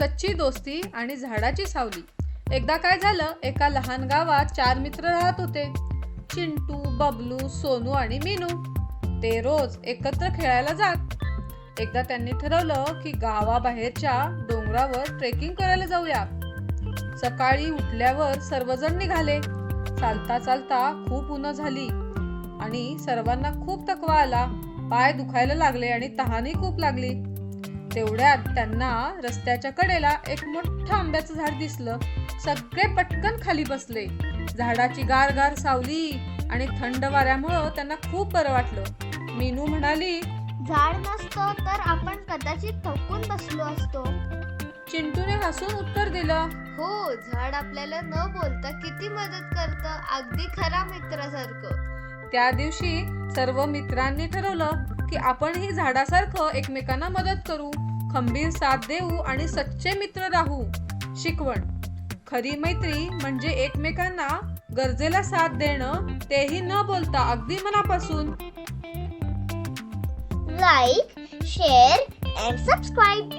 सच्ची दोस्ती आणि झाडाची सावली. एकदा काय झालं एका लहान गावात चार मित्र राहत होते. चिंटू बबलू सोनू आणि मीनू. ते रोज एकत्र खेळायला जात. एकदा त्यांनी ठरवलं की गावाबाहेरच्या डोंगरावर ट्रेकिंग करायला जाऊया. सकाळी उठल्यावर सर्वजण निघाले. चालता चालता खूप उन्ह झाली आणि सर्वांना खूप थकवा आला. पाय दुखायला लागले आणि तहानही खूप लागली. तेवढ्यात त्यांना रस्त्याच्या कडेला एक मोठं आंब्याचं झाड दिसलं. सगळे पटकन खाली बसले. झाडाची गार गार सावली आणि थंड वाऱ्यामुळं त्यांना खूप बरं वाटलं. मीनू म्हणाली झाड नसतो तर आपण कदाचित थकून बसलो असतो. चिंटूने हसून उत्तर दिलं हो झाड आपल्याला न बोलता किती मदत करतं अगदी खरा मित्रासारखं. त्या दिवशी सर्व मित्रांनी ठरवलं की आपणही झाडासारखं एकमेकांना मदत करू. खंबीर साथ देऊ आणि सच्चे मित्र राहू. शिकवण. खरी मैत्री म्हणजे एकमेकांना गरजेला साथ देणं तेही न बोलता अगदी मनापासून. Like share and subscribe